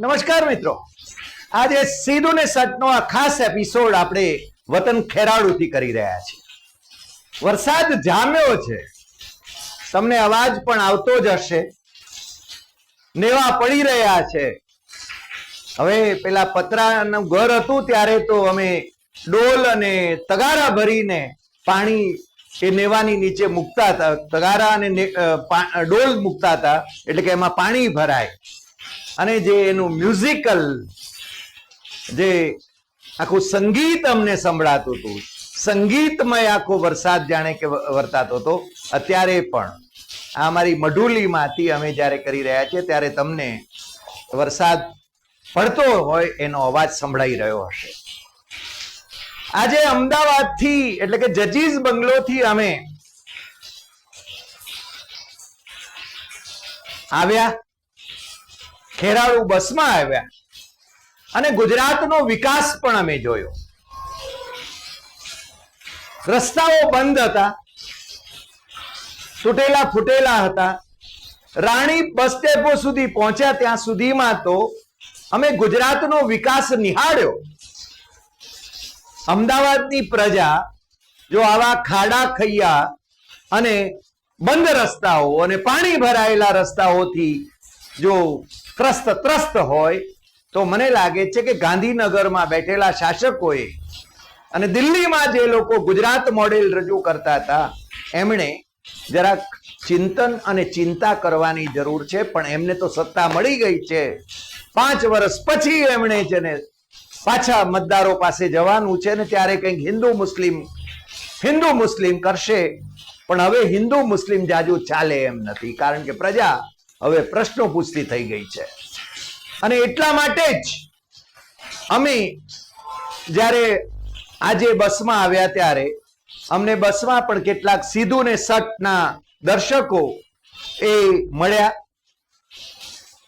નમસ્કાર મિત્રો. આજે સીધું ને સટનો આ ખાસ એપિસોડ આપણે વતન ખેરાળુથી કરી રહ્યા છીએ. વરસાદ જામ્યો છે. તમને અવાજ પણ આવતો જ હશે. નેવા પડી રહ્યા છે. હવે પેલા પતરાનું ઘર હતું ત્યારે તો અમે ડોલ અને તગારા ભરીને પાણી એ નેવાની નીચે મૂકતા હતા. તગારા અને ડોલ મૂકતા હતા. એટલે કે એમાં પાણી ભરાય. અને જે એનું મ્યુઝિકલ જે આખું સંગીત અમને સંભળાતું હતું. સંગીતમય આખો વરસાદ જાણે કે વર્તાતો હતો. અત્યારે પણ આ અમારી મઢુલીમાંથી અમે જ્યારે કરી રહ્યા છીએ, ત્યારે તમને વરસાદ પડતો હોય એનો અવાજ સંભળાઈ રહ્યો હશે. આજે અમદાવાદથી, એટલે કે જજીસ બંગલોથી અમે આવ્યા. ખેરાળુ બસમાં આવ્યા. અને ગુજરાતનો વિકાસ પણ અમે જોયો. રસ્તાઓ બંધ હતા. તૂટેલા ફૂટેલા હતા. રાણી બસ ડેપો સુધી પહોંચ્યા ત્યાં સુધીમાં તો અમે ગુજરાતનો વિકાસ નિહાળ્યો. અમદાવાદની પ્રજા જો આવા ખાડા ખૈયા અને બંધ રસ્તાઓ અને પાણી ભરાયેલા રસ્તાઓથી જો ત્રસ્ત ત્રસ્ત હોય તો મને લાગે છે કે ગાંધીનગરમાં બેઠેલા શાસકોએ અને દિલ્હીમાં જે લોકો ગુજરાત મોડેલ રજૂ કરતા હતા, એમણે જરાક ચિંતન અને ચિંતા કરવાની જરૂર છે, પણ એમને તો સત્તા મળી ગઈ છે. પાંચ વર્ષ પછી એમણે છે ને પાછા મતદારો પાસે જવાનું છે ને ત્યારે કંઈક હિન્દુ મુસ્લિમ હિન્દુ મુસ્લિમ કરશે, પણ હવે હિન્દુ મુસ્લિમ જાજુ ચાલે એમ નથી. કારણ કે પ્રજા હવે પ્રશ્નો પૂછતી થઈ ગઈ છે. અને એટલા માટે જ અમે જ્યારે આજે બસમાં આવ્યા ત્યારે અમને બસમાં પણ કેટલાક સીધું ને સટના દર્શકો એ મળ્યા.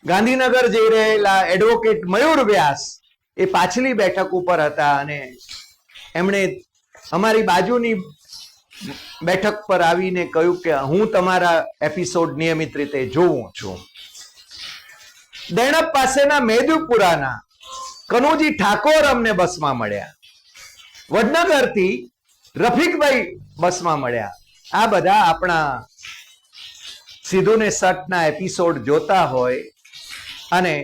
ગાંધીનગર જઈ રહેલા એડવોકેટ મયુર વ્યાસ એ પાછલી બેઠક ઉપર હતા અને એમણે અમારી બાજુની બેઠક પર આવીને કહ્યું કે હું તમારા એપિસોડ નિયમિત રીતે જોઉં છું. દેણપ પાસેના મેદુપુરાના કનુજી ઠાકોર અમને બસમાં મળ્યા. વડનગરથી રફીકભાઈ બસમાં મળ્યા. આ બધા આપણા સીધું ને સટના એપિસોડ જોતા હોય અને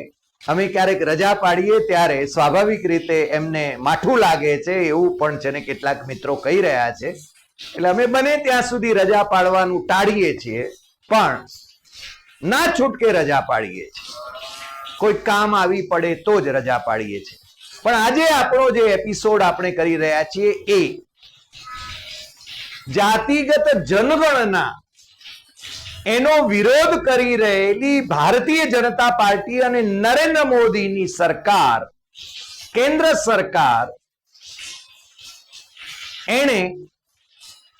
અમે ક્યારેક રજા પાડીએ ત્યારે સ્વાભાવિક રીતે એમને માઠું લાગે છે એવું પણ છે ને કેટલાક મિત્રો કહી રહ્યા છે. એટલે અમે બને ત્યાં સુધી રજા પાડવાનું ટાળીએ છીએ, પણ ના છૂટકે રજા પાડીએ છીએ. કોઈ કામ આવી પડે તો જ રજા પાડીએ છીએ. પણ આજે આપણો જે એપિસોડ આપણે કરી રહ્યા છીએ એ જાતિગત જનગણના એનો વિરોધ કરી રહેલી ભારતીય જનતા પાર્ટી અને નરેન્દ્ર મોદીની સરકાર, કેન્દ્ર સરકાર, એણે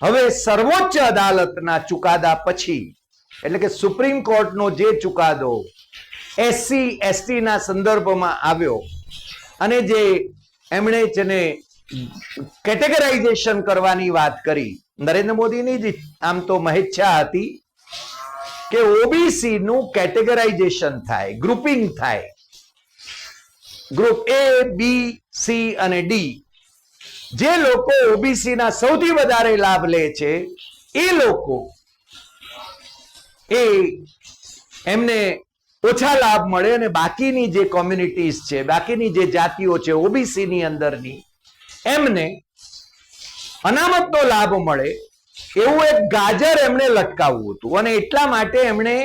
હવે સર્વોચ્ચ અદાલતના ચુકાદા પછી, એટલે કે સુપ્રીમ કોર્ટનો જે ચુકાદો એસસી એસટી ના સંદર્ભમાં આવ્યો, અને જે એમણે જેને કેટેગરાઇઝેશન કરવાની વાત કરી, નરેન્દ્ર મોદીની જ આમ તો મહેચ્છા હતી કે ઓબીસી નું કેટેગરાઇઝેશન થાય, ગ્રુપિંગ થાય. ગ્રુપ એ બી સી અને ડી જે લોકો ઓબીસી ના સૌથી વધારે લાભ લે છે, એ લોકો એ એમને ઓછા લાભ મળે અને બાકીની જે કોમ્યુનિટીઝ છે, બાકીની જે જાતિઓ છે ઓબીસી ની અંદરની, એમને અનામતનો લાભ મળે એવું એક ગાજર એમણે લટકાવવું હતું. અને એટલા માટે એમણે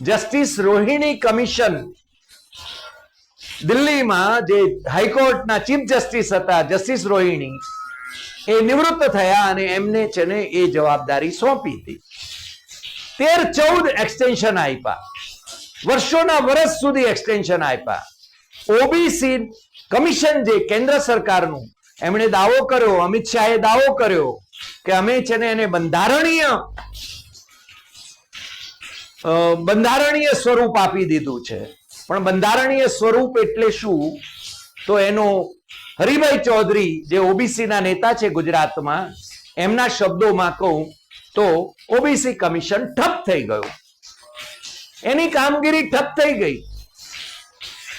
જસ્ટિસ રોહિણી કમિશન દિલ્હીમાં જે હાઈકોર્ટના ચીફ જસ્ટિસ હતા, જસ્ટિસ રોહિણી, એ નિવૃત્ત થયા અને એમને છે ને એ જવાબદારી સોંપી હતી. તેર ચૌદ એક્સટેન્શન આપ્યા. વર્ષોના વર્ષ સુધી એક્સટેન્શન આપ્યા. ઓબીસી કમિશન જે કેન્દ્ર સરકારનું, એમણે દાવો કર્યો, અમિત શાહે દાવો કર્યો કે અમે છે ને એને બંધારણીય બંધારણીય સ્વરૂપ આપી દીધું છે. પણ બંધારણીય સ્વરૂપ એટલે શું? તો એનો હરિભાઈ ચૌધરી જે ઓબીસી ના નેતા છે ગુજરાતમાં, એમના શબ્દોમાં કહું તો ઓબીસી કમિશન ઠપ થઈ ગયું. એની કામગીરી ઠપ થઈ ગઈ.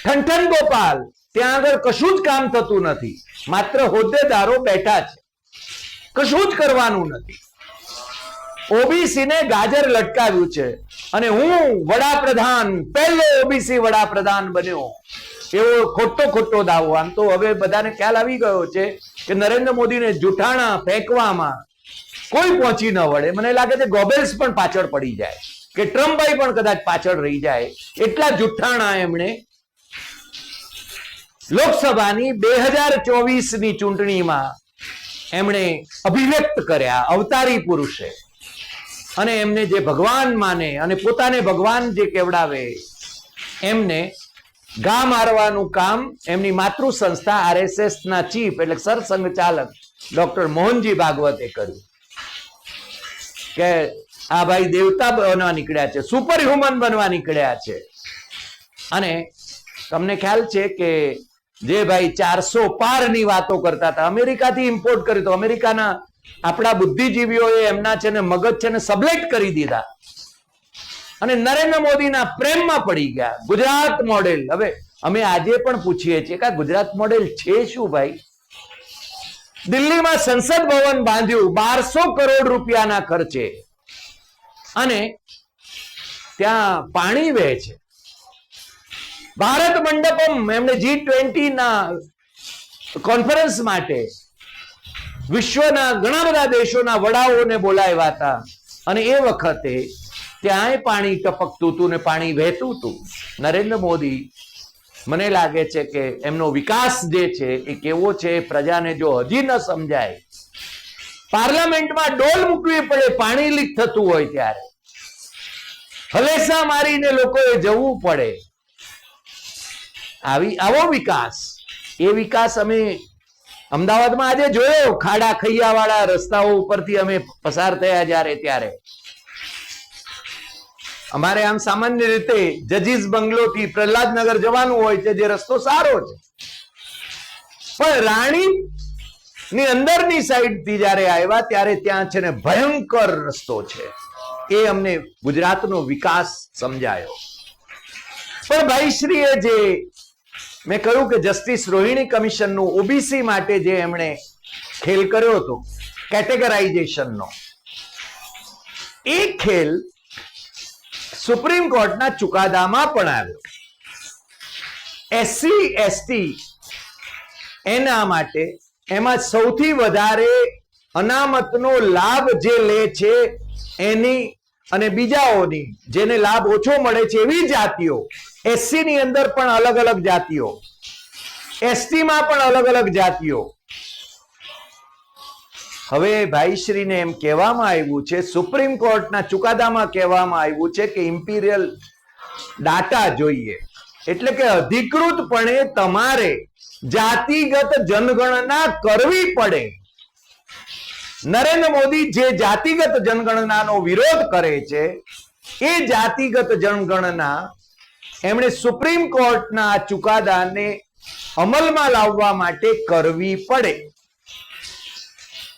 ઠંઠન ગોપાલ, ત્યાં આગળ કશું જ કામ થતું નથી. માત્ર હોદ્દેદારો બેઠા છે. કશું જ કરવાનું નથી. ઓબીસી ને ગાજર લટકાવ્યું છે. અને હું વડાપ્રધાન, પહેલો ઓબીસી વડાપ્રધાન બન્યો. એવો ખોટો ખોટો દાવો. આમ તો હવે બધાને ખ્યાલ આવી ગયો છે કે નરેન્દ્ર મોદીને જૂઠાણા ફેંકવામાં કોઈ પહોંચી ન વળે. મને લાગે છે ગોબેલ્સ પણ પાછળ પડી જાય. કે ટ્રમ્પભાઈ પણ કદાચ પાછળ રહી જાય. એટલા જુઠ્ઠાણા એમણે લોકસભાની બે હજાર ચોવીસની ચૂંટણીમાં એમણે અભિવ્યક્ત કર્યા, અવતારી પુરુષે. અને એમને જે ભગવાન માને અને પોતાને ભગવાન જે કેવડાવે, એમને ગા મારવાનું કામ એમની માતૃ સંસ્થા આરએસએસ ના ચીફ એટલે સરસંઘ ચાલક ડોક્ટર મોહનજી ભાગવતે કર્યું. કે આ ભાઈ દેવતા બનવા નીકળ્યા છે સુપર હ્યુમન બનવા નીકળ્યા છે. અને તમને ખ્યાલ છે કે જે ભાઈ ચારસો પારની વાતો કરતા હતા, અમેરિકાથી ઇમ્પોર્ટ કર્યું તો અમેરિકાના આપણા બુદ્ધિજીવીઓએ એમના છે ને મગજ છે ને સબલેટ કરી દીધા. અને નરેન્દ્ર મોદીના પ્રેમમાં પડી ગયા. ગુજરાત મોડેલ. હવે અમે આજે પણ પૂછીએ છીએ કે ગુજરાત મોડેલ છે શું ભાઈ? દિલ્હીમાં સંસદ ભવન બાંધ્યું, બારસો કરોડ રૂપિયાના ખર્ચે. અને ત્યાં પાણી વહે છે. ભારત મંડપમ એમણે જી ટ્વેન્ટી ના કોન્ફરન્સ માટે વિશ્વના ઘણા બધા દેશોના વડાઓને બોલાવ્યા હતા. અને એ વખતે ત્યાંય પાણી ટપકતું હતું ને પાણી વહેતું હતું. નરેન્દ્ર મોદી મને લાગે છે કે એમનો વિકાસ જે છે એ કેવો છે પ્રજાને જો હજી ન સમજાય. પાર્લામેન્ટમાં ડોલ મૂકવી પડે, પાણી લીક થતું હોય ત્યારે. હલેસા મારીને લોકોએ જવું પડે. આવી આવો વિકાસ. એ વિકાસ અમે અમદાવાદમાં આજે જોયો, ખાડા ખૈયા વાળા રસ્તાઓ ઉપરથી અમે પસાર થયા જ્યારે ત્યારે. અમારે આમ સામાન્ય રીતે જજીસ બંગલો થી પ્રહલાદનગર જવાનું હોય છે, જે રસ્તો સારો છે. પણ રાણી ની અંદરની સાઈડથી જ્યારે આવ્યા, ત્યારે ત્યાં છે ને ભયંકર રસ્તો છે. એ અમને ગુજરાતનો વિકાસ સમજાયો. પણ ભાઈશ્રીએ જે મેં કહ્યું કે જસ્ટિસ રોહિણી કમિશનનું ઓબીસી માટે જે એમણે ખેલ કર્યો હતો, કેટેગરાઇઝેશનનો, એ ખેલ સુપ્રીમ કોર્ટના ચુકાદામાં પણ આવ્યો. એસસી એસટી એના માટે એમાં સૌથી વધારે અનામતનો લાભ જે લે છે એની અને બીજાઓની, જેને લાભ ઓછો મળે છે એવી જાતિઓ એસસી ની અંદર પણ અલગ અલગ જાતિઓ. એસટી માં પણ અલગ અલગ જાતિઓ. હવે ભાઈશ્રીને એમ કહેવામાં આવ્યું છે, સુપ્રીમ કોર્ટના ચુકાદામાં કહેવામાં આવ્યું છે કે ઇમ્પિરિયલ ડાટા જોઈએ. એટલે કે અધિકૃતપણે તમારે જાતિગત જનગણના કરવી પડે. નરેન્દ્ર મોદી જે જાતિગત જનગણનાનો વિરોધ કરે છે, એ જાતિગત જનગણના એમણે સુપ્રીમ કોર્ટના ચુકાદાને અમલમાં લાવવા માટે કરવી પડે.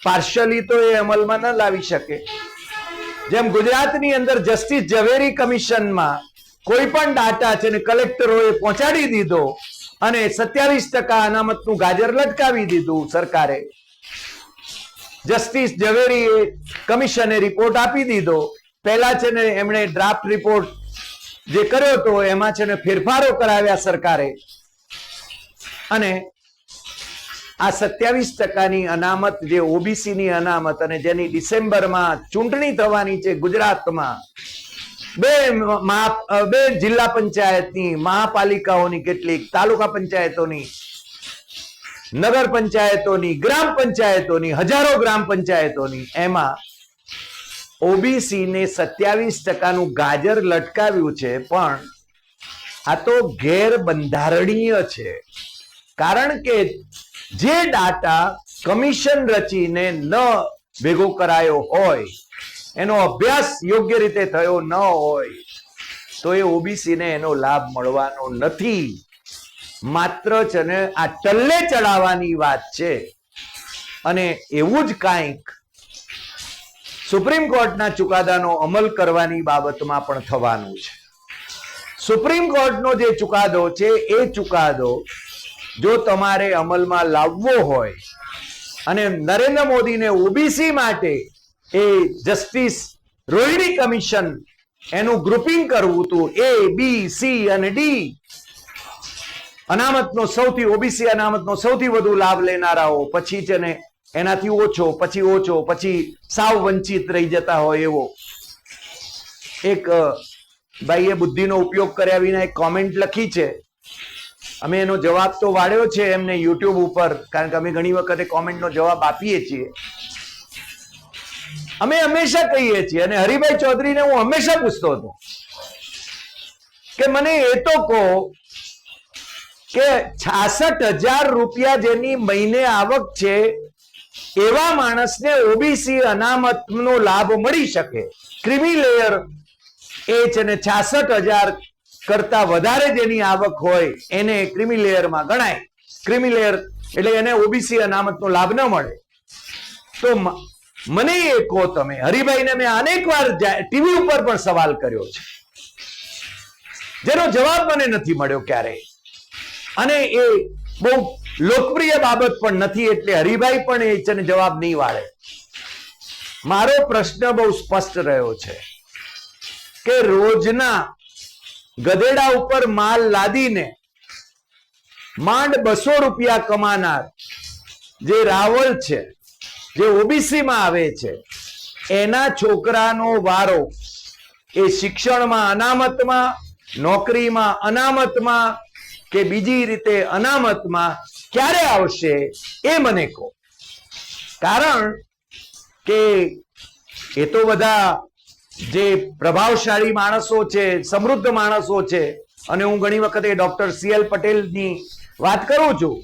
પાર્શલી તો એ અમલમાં ન લાવી શકે. જેમ ગુજરાતની અંદર જસ્ટિસ ઝવેરી કમિશનમાં કોઈ પણ ડાટા છે ને કલેક્ટરોએ પહોંચાડી દીધો અને સત્યાવીસ ટકા અનામતનું ગાજર લટકાવી દીધું સરકારે. જસ્ટિસ ઝવેરીએ કમિશને રિપોર્ટ આપી દીધો. પહેલા છે ને એમણે ડ્રાફ્ટ રિપોર્ટ જે કર્યો હતો એમાં છે ને ફેરફારો કરાવ્યા સરકારે. અને આ સત્યાવીસ ટકાની અનામત, જે ઓબીસી ની અનામત અને જેની ડિસેમ્બરમાં ચૂંટણી થવાની છે ગુજરાતમાં, બે બે જિલ્લા પંચાયતની મહાપાલિકાઓની કેટલીક, તાલુકા પંચાયતોની, નગર પંચાયતોની, ગ્રામ પંચાયતોની, હજારો ગ્રામ પંચાયતોની, એમાં ઓબીસી ને સત્યાવીસ ટકાનું ગાજર લટકાવ્યું છે, પણ આ તો ગેરબંધારણીય છે. કારણ કે જે ડાટા કમિશન રચીને ન ભેગો કરાયો હોય, એનો અભ્યાસ યોગ્ય રીતે થયો ન હોય, તો એ ઓબીસી ને એનો લાભ મળવાનો નથી. માત્ર છે આ ટલ્લે ચડાવવાની વાત છે. અને એવું જ કાંઈક સુપ્રીમ કોર્ટના ચુકાદાનો અમલ કરવાની બાબતમાં પણ થવાનું છે. સુપ્રીમ કોર્ટનો જે ચુકાદો છે, એ ચુકાદો જો તમારે અમલમાં લાવવો હોય અને નરેન્દ્ર મોદીને ઓબીસી માટે એ જસ્ટિસ રોહિણી કમિશન એનું ગ્રુપિંગ કરવું હતું એ, બી, સી અને ડી અનામતનો સૌથી, ઓબીસી અનામતનો સૌથી વધુ લાભ લેનારાઓ પછી છે ને એનાથી ઓછો, પછી ઓછો, પછી સાવ વંચિત રહી જતા હોય એવો. એક ભાઈએ બુદ્ધિનો ઉપયોગ કર્યા વિના એક કોમેન્ટ લખી છે. અમે એનો જવાબ તો વાળ્યો છે એમને યુટ્યુબ ઉપર, કારણ કે અમે ઘણી વખતે કોમેન્ટનો જવાબ આપીએ છીએ. અમે હંમેશા કહીએ છીએ, અને હરિભાઈ ચૌધરીને હું હંમેશા પૂછતો હતો કે મને એ તો કહો કે છાસઠ હજાર રૂપિયા જેની મહિને આવક છે એવા માણસને ઓબીસી અનામતનો લાભ મળી શકે. ક્રિમી લેયર એ છે ને છાસઠ હજાર કરતા વધારે જેની આવક હોય એને ક્રિમી લેયરમાં ગણાય. ક્રિમી લેયર એટલે એને ઓબીસી અનામતનો લાભ ન મળે. તો મને એ કહો તમે, હરિભાઈને મેં અનેક વાર ટીવી ઉપર પણ સવાલ કર્યો છે. જેનો જવાબ મને નથી મળ્યો ક્યારેય. અને એ બહુ લોકપ્રિય બાબત પણ નથી એટલે હરિભાઈ પણ એ છે જવાબ નહીં વાળે. મારો પ્રશ્ન બહુ સ્પષ્ટ રહ્યો છે કે રોજના ગધેડા ઉપર માલ લાદીને માંડ બસો રૂપિયા કમાનાર જે રાવલ છે, જે ઓબીસીમાં આવે છે, એના છોકરાનો વારો એ શિક્ષણમાં અનામતમાં, નોકરીમાં અનામતમાં કે બીજી રીતે અનામતમાં ક્યારે આવશે એ મને કહો. કારણ કે એ તો બધા જે પ્રભાવશાળી માણસો છે, સમૃદ્ધ માણસો છે, અને હું ઘણી વખતે ડોક્ટર સી એલ પટેલની વાત કરું છું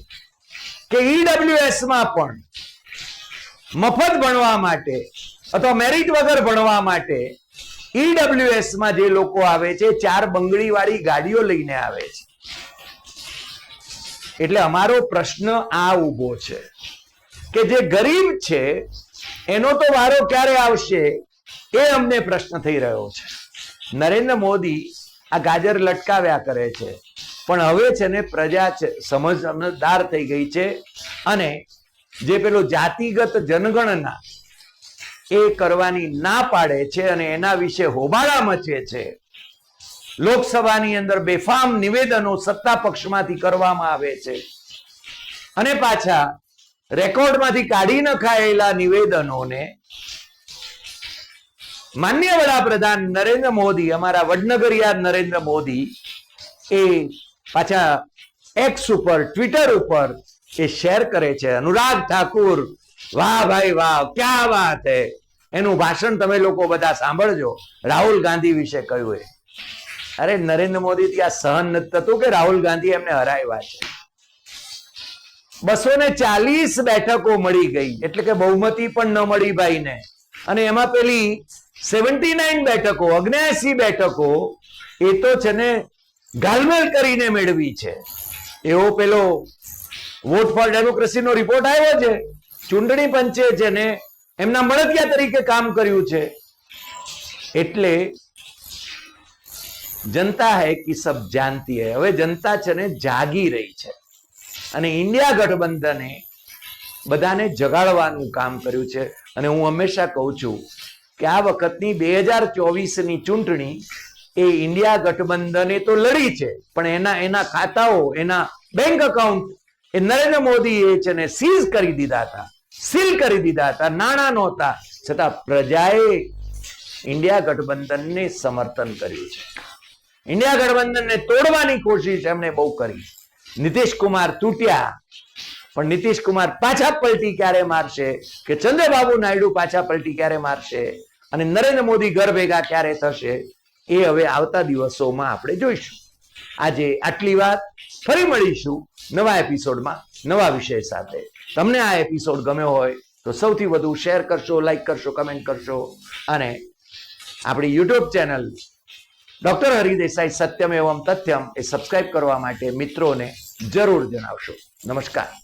કે માં પણ મફત ભણવા માટે અથવા મેરિટ વગર ભણવા માટે માં જે લોકો આવે છે, ચાર બંગડીવાળી ગાડીઓ લઈને આવે છે. એટલે અમારો પ્રશ્ન આ ઊભો છે કે જે ગરીબ છે, એનો તો વારો ક્યારે આવશે એ અમને પ્રશ્ન થઈ રહ્યો છે. નરેન્દ્ર મોદી આ ગાજર લટકાવ્યા કરે છે, પણ હવે છે ને પ્રજા સમજદાર થઈ ગઈ છે અને જે પેલો જાતિગત જનગણના એ કરવાની ના પાડે છે અને એના વિશે હોબાળા મચે છે. લોકસભાની અંદર બેફામ નિવેદનો સત્તા પક્ષમાંથી કરવામાં આવે છે. અને પાછા રેકોર્ડમાંથી કાઢી નખાયેલા નિવેદનોને માન્ય વડાપ્રધાન નરેન્દ્ર મોદી, અમારા વડનગરિયા નરેન્દ્ર મોદી, એ પાછા એક્સ ઉપર ટ્વિટર ઉપર એ શેર કરે છે. અનુરાગ ઠાકુર, વાહ ભાઈ વાહ, ક્યાં વાત હે? એનું ભાષણ તમે લોકો બધા સાંભળજો. રાહુલ ગાંધી વિશે કહ્યું એ. અરે નરેન્દ્ર મોદી ત્યાં સહન નથી થતું કે રાહુલ ગાંધી એમને હરાવ્યા છે? બસો ને ચાલીસ બેઠકો મળી ગઈ, એટલે કે બહુમતી પણ ન મળી ભાઈને. અને એમાં પેલી સેવન્ટી નાઇન બેઠકો અગ્નેસી બેઠકો, એ તો છે ને ગાલમેલ કરીને મેળવી છે. એવો પેલો વોટ ફોર ડેમોક્રેસી નો રિપોર્ટ આવ્યો છે. ચૂંટણી પંચે જેને એમના મળતિયા તરીકે કામ કર્યું છે. એટલે જનતા હૈ કે સબ જાનતી હૈ. હવે જનતા છે ને જાગી રહી છે. અને ઇન્ડિયા ગઠબંધને બધાને જગાડવાનું કામ કર્યું છે. અને હું હંમેશા કહું છું કે આ વખતની બે હજાર ચોવીસની ચૂંટણી એ ઇન્ડિયા ગઠબંધને તો લડી છે. પણ એના એના ખાતાઓ, એના બેંક અકાઉન્ટ એ નરેન્દ્ર મોદીએ છે ને સીઝ કરી દીધા હતા. સીલ કરી દીધા હતા. નાણાં નહોતા. છતાં પ્રજાએ ઇન્ડિયા ગઠબંધનને સમર્થન કર્યું છે. ઇન્ડિયા ગઠબંધનને તોડવાની કોશિશ એમણે બહુ કરી. નીતિશ કુમાર તૂટ્યા, પણ નીતિશ કુમાર પાછા પલટી ક્યારે મારશે? કે ચંદ્રબાબુ નાયડુ પાછા પલટી ક્યારે મારશે? અને નરેન્દ્ર મોદી ઘર ભેગા ક્યારે થશે? એ હવે આવતા દિવસોમાં આપણે જોઈશું. આજે આટલી વાત, ફરી મળીશું નવા એપિસોડમાં, નવા વિષય સાથે. તમને આ એપિસોડ ગમ્યો હોય, તો સૌથી વધુ શેર કરશો, લાઈક કરશો, કમેન્ટ કરશો. અને આપણી યુટ્યુબ ચેનલ ડોક્ટર હરિદેસાઈ સત્યમ એવમ તથ્યમ એ સબસ્ક્રાઇબ કરવા માટે મિત્રોને જરૂર જણાવશો. નમસ્કાર.